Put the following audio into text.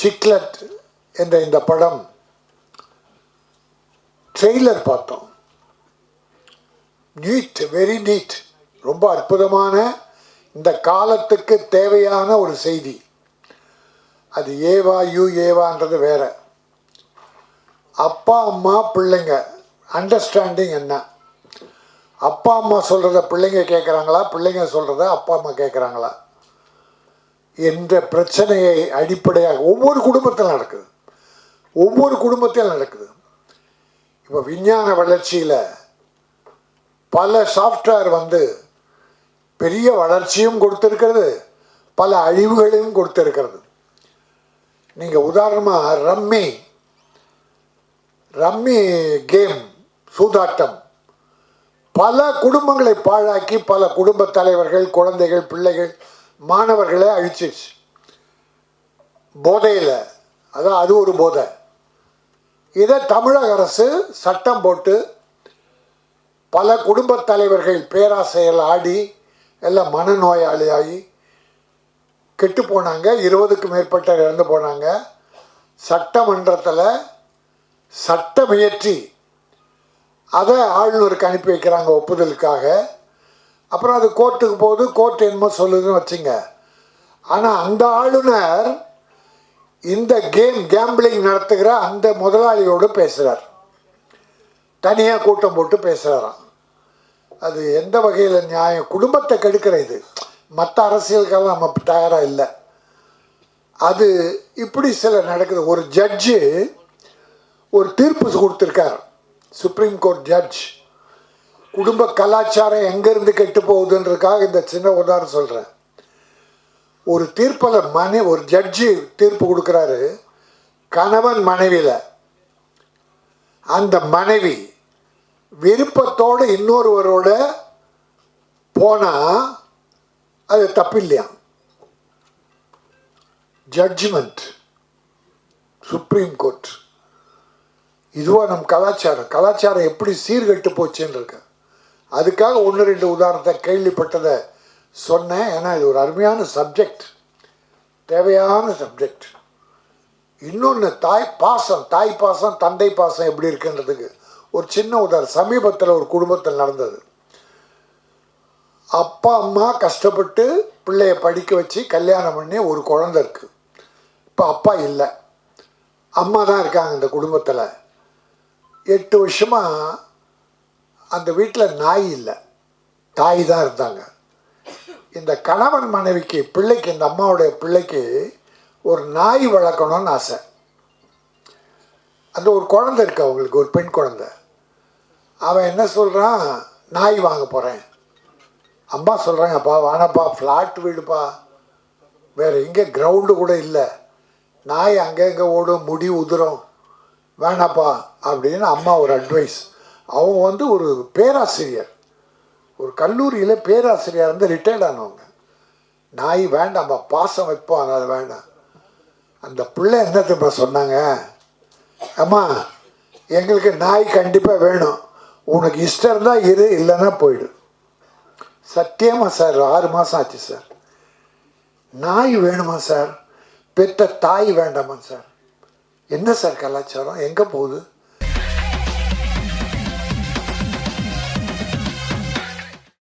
Cichlid என்ற இந்த படம் ட்ரெய்லர் பார்த்தோம். நீட் வெரி நீட் ரொம்ப அற்புதமான இந்த காலத்துக்கு தேவையான ஒரு செய்தி. அது ஏவா யூ ஏவான்றது வேற. அப்பா அம்மா பிள்ளைங்க அண்டர்ஸ்டாண்டிங் என்ன? அப்பா அம்மா சொல்கிறத பிள்ளைங்க கேட்குறாங்களா பிள்ளைங்க சொல்கிறத அப்பா அம்மா கேட்குறாங்களா என்ற பிரச்சனையை அடிப்படையாக ஒவ்வொரு குடும்பத்தில் நடக்குது. ஒவ்வொரு குடும்பத்தில் நடக்குது. இப்போ விஞ்ஞான வளர்ச்சியில் பல சாஃப்ட்வேர் வந்து பெரிய வளர்ச்சியும் கொடுத்துருக்கிறது பல அழிவுகளையும் கொடுத்துருக்கிறது. நீங்கள் உதாரணமாக ரம்மி ரம்மி கேம் சூதாட்டம் பல குடும்பங்களை பாழாக்கி பல குடும்ப தலைவர்கள் குழந்தைகள் பிள்ளைகள் மாணவர்களை அழிச்சிருச்சு. போதையில். அதான் அது ஒரு போதை. இதை தமிழக அரசு சட்டம் போட்டு பல குடும்பத் தலைவர்கள் பேராசையில் ஆடி எல்லாம் மனநோயாளியாகி கெட்டு போனாங்க. இருபதுக்கும் மேற்பட்ட இறந்து போனாங்க. சட்டமன்றத்தில் சட்டம் இயற்றி அதை ஆளுநருக்கு அனுப்பி வைக்கிறாங்க ஒப்புதலுக்காக. அப்புறம் அது கோர்ட்டுக்கு போகுது கோர்ட் என்னமோ சொல்லுதுன்னு வச்சுங்க. ஆனால் அந்த ஆளுநர் இந்த கேம் கேம்பிளிங் நடத்துகிற அந்த முதலாளியோடு பேசுகிறார் தனியாக கூட்டம் போட்டு பேசுகிறாராம் அது எந்த வகையில் நியாயம்? குடும்பத்தை கெடுக்கிற இது. மற்ற அரசியலுக்கெல்லாம் நம்ம தயாராக இல்லை. அது இப்படி சில நடக்குது. ஒரு ஜட்ஜு ஒரு தீர்ப்பு கொடுத்துருக்கார். சுப்ரீம் கோர்ட் ஜட்ஜ் குடும்ப கலாச்சாரம் எங்கேருந்து கெட்டு போகுதுன்றதுக்காக இந்த சின்ன உதாரணம் சொல்கிறேன் ஒரு தீர்ப்பில் மனை ஒரு ஜட்ஜி தீர்ப்பு கொடுக்குறாரு கணவன் மனைவியில். அந்த மனைவி விருப்பத்தோடு இன்னொருவரோட போனால் அது தப்பில்லையா? ஜட்ஜ்மெண்ட் சுப்ரீம் கோர்ட் இதுவா நம் கலாச்சாரம். கலாச்சாரம் எப்படி சீர்கெட்டு போச்சுன்னு இருக்கேன் அதுக்காக ஒன்று ரெண்டு உதாரணத்தை கேள்விப்பட்டதை சொன்னேன். ஏன்னா இது ஒரு அருமையான சப்ஜெக்ட் தேவையான சப்ஜெக்ட் இன்னொன்று தாய் பாசம் தாய் பாசம் தந்தை பாசம் எப்படி இருக்குன்றதுக்கு ஒரு சின்ன உதாரணம். சமீபத்தில் ஒரு குடும்பத்தில் நடந்தது. அப்பா அம்மா கஷ்டப்பட்டு பிள்ளைய படிக்க வச்சு கல்யாணம் பண்ணி ஒரு குழந்தை இருக்குது இப்போ அப்பா இல்லை. அம்மா தான் இருக்காங்க இந்த குடும்பத்தில். எட்டு வருஷமாக அந்த வீட்டில் நாய் இல்லை. தாய் தான் இருந்தாங்க. இந்த கணவன் மனைவிக்கு பிள்ளைக்கு இந்த அம்மாவுடைய பிள்ளைக்கு ஒரு நாய் வளர்க்கணும்னு ஆசை. அந்த ஒரு குழந்தை இருக்கு அவங்களுக்கு ஒரு பெண் குழந்தை. அவன் என்ன சொல்கிறான் நாய் வாங்க போகிறேன் அம்மா சொல்கிறாங்கப்பா வானப்பா ஃப்ளாட் வீடுப்பா. வேறு எங்கே கிரவுண்டு கூட இல்லை. நாய் அங்கங்கே ஓடும் முடி உதிரும். வேணாப்பா அப்படின்னு அம்மா ஒரு அட்வைஸ் அவங்க வந்து ஒரு பேராசிரியர். ஒரு கல்லூரியில் பேராசிரியர் வந்து ரிட்டையர்ட் ஆனவங்க. நாய் வேண்டாம்ப்பா பாசம் வைப்போம் அதனால் வேண்டாம். அந்த பிள்ளை என்ன திரும்ப சொன்னாங்க? அம்மா எங்களுக்கு நாய் கண்டிப்பாக வேணும். உனக்கு இஷ்டம் இருந்தால் இரு இல்லைன்னா போயிடு. சத்தியமாக சார் ஆறு மாதம் ஆச்சு சார். நாய் வேணுமா சார்? பெற்ற தாய் வேண்டாமா சார்? என்ன சார் கலாச்சாரம்? எங்கே போகுது?